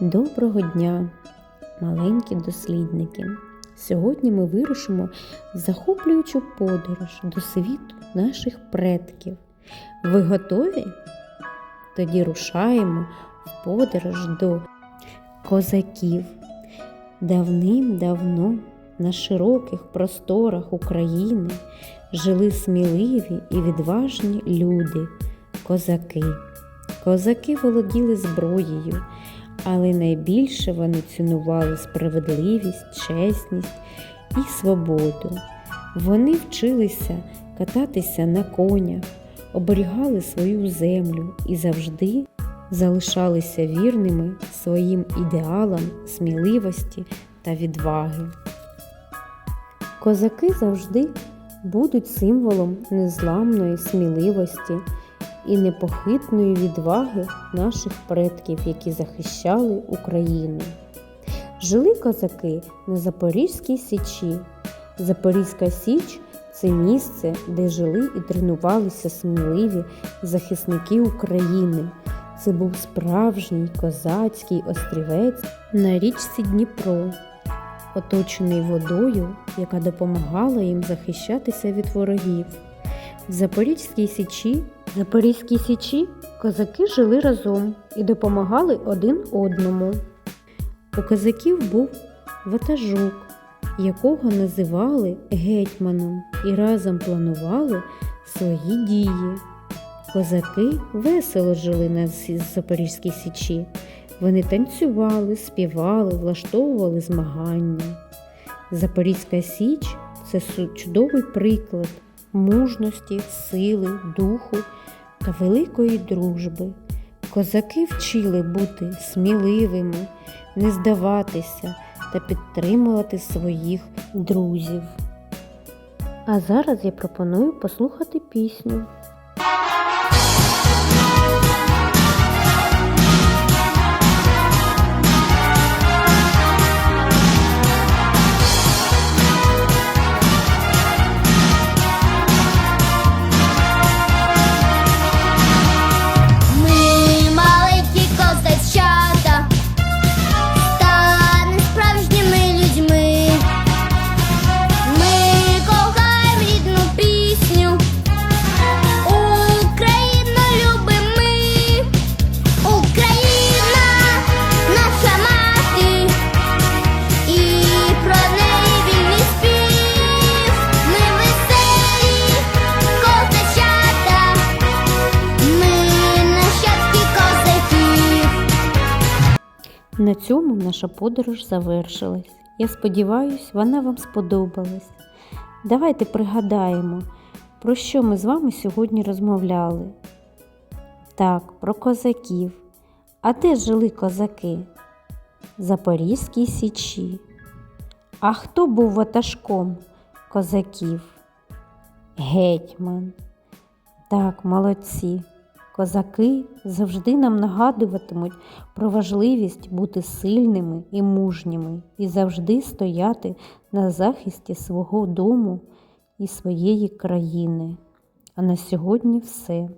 Доброго дня, маленькі дослідники! Сьогодні ми вирушимо в захоплюючу подорож до світу наших предків. Ви готові? Тоді рушаємо в подорож до козаків. Давним-давно на широких просторах України жили сміливі і відважні люди, козаки. Козаки володіли зброєю, але найбільше вони цінували справедливість, чесність і свободу. Вони вчилися кататися на конях, оберігали свою землю і завжди залишалися вірними своїм ідеалам сміливості та відваги. Козаки завжди будуть символом незламної сміливості і непохитної відваги наших предків, які захищали Україну. Жили козаки на Запорізькій Січі. Запорізька Січ це місце, де жили і тренувалися сміливі захисники України. Це був справжній козацький острівець на річці Дніпро, оточений водою, яка допомагала їм захищатися від ворогів. В Запорізькій Січі Запорізькій Січі козаки жили разом і допомагали один одному. У козаків був ватажок, якого називали гетьманом, і разом планували свої дії. Козаки весело жили на Запорізькій Січі. Вони танцювали, співали, влаштовували змагання. Запорізька Січ це чудовий приклад мужності, сили, духу та великої дружби. Козаки вчили бути сміливими, не здаватися та підтримувати своїх друзів. А зараз я пропоную послухати пісню. На цьому наша подорож завершилась. Я сподіваюся, вона вам сподобалась. Давайте пригадаємо, про що ми з вами сьогодні розмовляли. Так, про козаків. А де жили козаки? Запорізькій Січі. А хто був ватажком козаків? Гетьман. Так, молодці. Козаки завжди нам нагадуватимуть про важливість бути сильними і мужніми і завжди стояти на захисті свого дому і своєї країни. А на сьогодні все.